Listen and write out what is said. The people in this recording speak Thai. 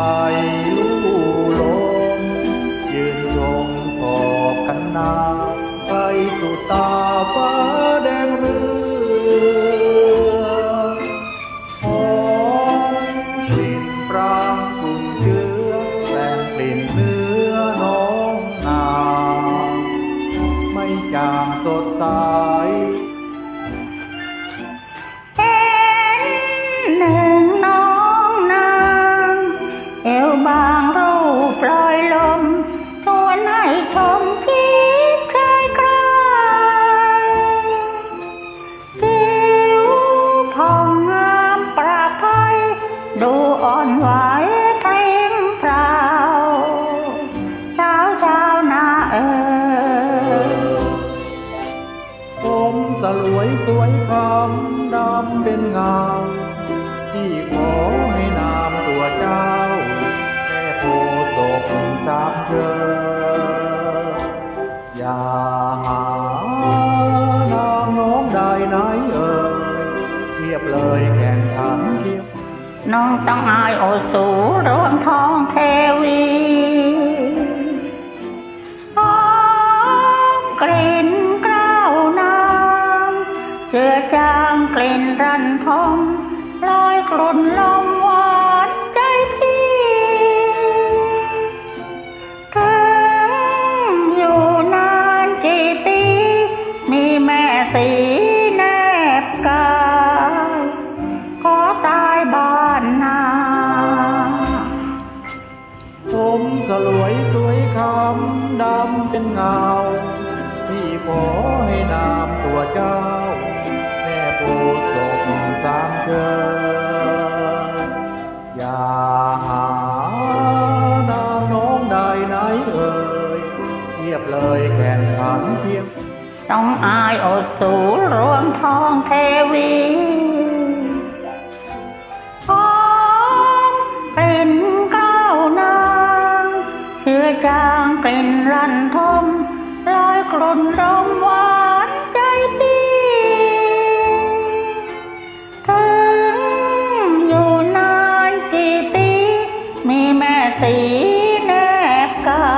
ไผ่ลู่ลมยืนชมขอบกันนา เออผมสลวยสวยคำดำเป็นเงาที่ขอให้นามตัวเจ้าแม่โพตกสามเชออย่าหานามน้องใดไหนเอ่ยเทียบเลยแข่งขันเทียบน้องต้องอายโอสูรวมทองเทวี จือจางกลิ่นรันทมลอยกลุ่นลมหวานใจพี่ถึงอยู่นานกี่ปีมีแม่สีแนบกายขอตายบ้านนาผมสลวยสวยคำดำเป็นเงา ที่ขอให้นามตัวเจ้า บเลยแก่นขันเทียมต้องอายอดสูรวมทองเทวีพองเป็นก้าวนางเชื้อจางเป็นรันทมลอยกลนรมหวานใจดีถึงอยู่นานกี่ปีมีแม่สีแนบกา